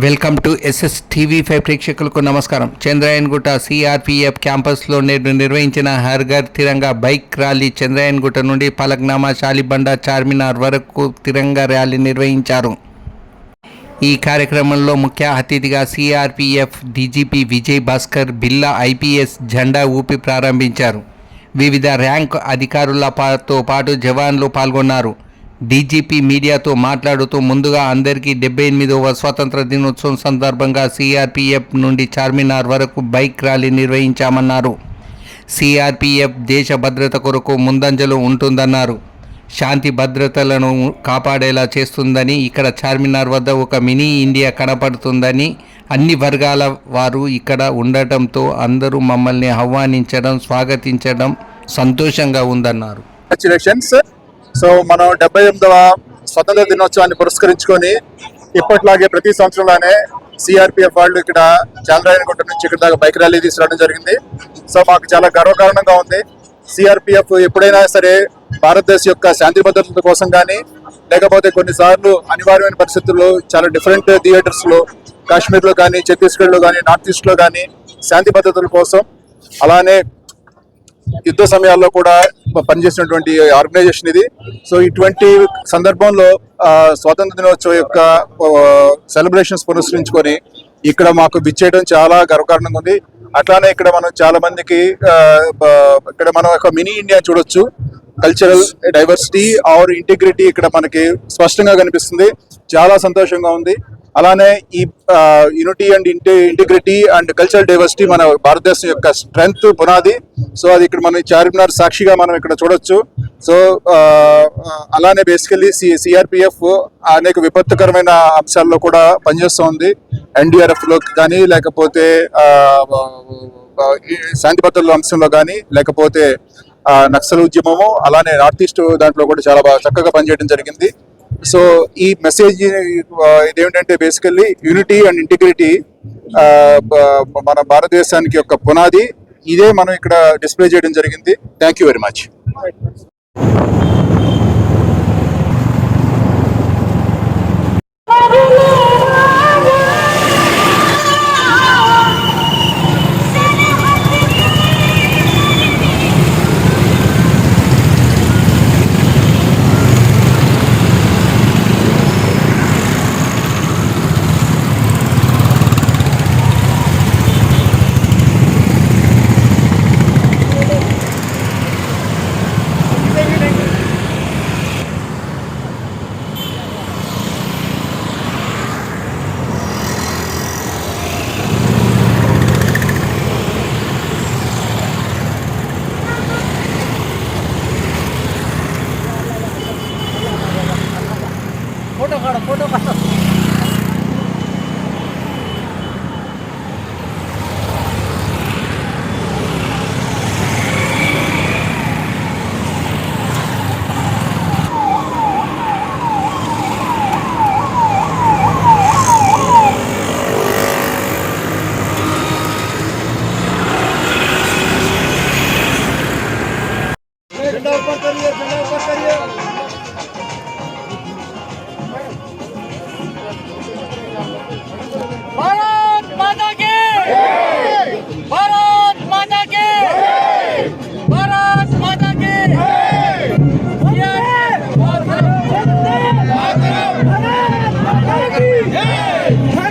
Welcome to SS TV five ప్రేక్షకులకు నమస్కారం. Chandrayangutta CRPF క్యాంపస్లో నేడు నిర్వహించిన హర్ఘర్ తిరంగా బైక్ ర్యాలీ చంద్రాయన్గుట్ట నుండి పలక్నామా షాలిబండ చార్మినార్ వరకు తిరంగా ర్యాలీ నిర్వహించారు. ఈ కార్యక్రమంలో ముఖ్య అతిథిగా సిఆర్పిఎఫ్ డీజీపీ విజయ్ భాస్కర్ బిల్లా ఐపీఎస్ జెండా ఊపి ప్రారంభించారు. వివిధ ర్యాంక్ అధికారుల పాతో పాటు జవాన్లు పాల్గొన్నారు. డీజీపీ మీడియాతో మాట్లాడుతూ ముందుగా అందరికీ డెబ్బై ఎనిమిదవ స్వాతంత్ర దినోత్సవం సందర్భంగా సిఆర్పిఎఫ్ నుండి చార్మినార్ వరకు బైక్ ర్యాలీ నిర్వహించామన్నారు. సిఆర్పిఎఫ్ దేశ భద్రత కొరకు ముందంజలో ఉంటుందన్నారు. శాంతి భద్రతలను కాపాడేలా చేస్తుందని ఇక్కడ చార్మినార్ వద్ద ఒక మినీ ఇండియా కనపడుతుందని అన్ని వర్గాల వారు ఇక్కడ ఉండటంతో అందరూ మమ్మల్ని ఆహ్వానించడం స్వాగతించడం సంతోషంగా ఉందన్నారు. కంగ్రాచులేషన్స్ సో మనం డెబ్బై ఎనిమిదవ స్వతంత్ర దినోత్సవాన్ని పురస్కరించుకొని ఇప్పట్లాగే ప్రతి సంవత్సరంలోనే సిఆర్పిఎఫ్ వాళ్ళు ఇక్కడ చాలరాయనగుట్ట నుంచి ఇక్కడ దాకా బైక్ ర్యాలీ తీసుకురావడం జరిగింది. సో మాకు చాలా గర్వకారణంగా ఉంది. సిఆర్పిఎఫ్ ఎప్పుడైనా సరే భారతదేశం యొక్క శాంతి భద్రతల కోసం కానీ లేకపోతే కొన్నిసార్లు అనివార్యమైన పరిస్థితుల్లో చాలా డిఫరెంట్ థియేటర్స్లో కాశ్మీర్లో కానీ ఛత్తీస్గఢ్లో కానీ నార్త్ ఈస్ట్లో కానీ శాంతి భద్రతల కోసం అలానే యుద్ధ సమయాల్లో కూడా పనిచేసినటువంటి ఆర్గనైజేషన్ ఇది. సో ఇటువంటి సందర్భంలో ఆ, స్వాతంత్ర దినోత్సవం యొక్క సెలబ్రేషన్స్ పురస్కరించుకొని ఇక్కడ మాకు విచ్చేయడం చాలా గర్వకారణంగా ఉంది. అట్లానే ఇక్కడ మనం చాలా మందికి ఆ, ఇక్కడ మనం ఒక మినీ ఇండియా చూడొచ్చు. కల్చరల్ డైవర్సిటీ ఆర్ ఇంటిగ్రిటీ ఇక్కడ మనకి స్పష్టంగా కనిపిస్తుంది. చాలా సంతోషంగా ఉంది. అలానే ఈ యూనిటీ అండ్ ఇంటి ఇంటిగ్రిటీ అండ్ కల్చరల్ డైవర్సిటీ మన భారతదేశం యొక్క స్ట్రెంగ్త్ పునాది. సో అది ఇక్కడ మనం చార్మినార్ సాక్షిగా మనం ఇక్కడ చూడొచ్చు. సో అలానే బేసికలీ సి సిఆర్పిఎఫ్ అనేక విపత్తుకరమైన అంశాల్లో కూడా పనిచేస్తోంది ఎన్డీఆర్ఎఫ్లో కానీ లేకపోతే ఈ శాంతి భద్రతల అంశంలో కానీ లేకపోతే నక్సల్ ఉద్యమము అలానే నార్త్ ఈస్ట్ దాంట్లో కూడా చాలా బాగా చక్కగా పనిచేయడం జరిగింది. సో ఈ మెసేజ్ ఇదేమిటంటే బేసికల్లీ యూనిటీ అండ్ ఇంటిగ్రిటీ మన భారతదేశానికి యొక్క పునాది. ఇదే మనం ఇక్కడ డిస్ప్లే చేయడం జరిగింది. Thank you very much だからこの方。Hey!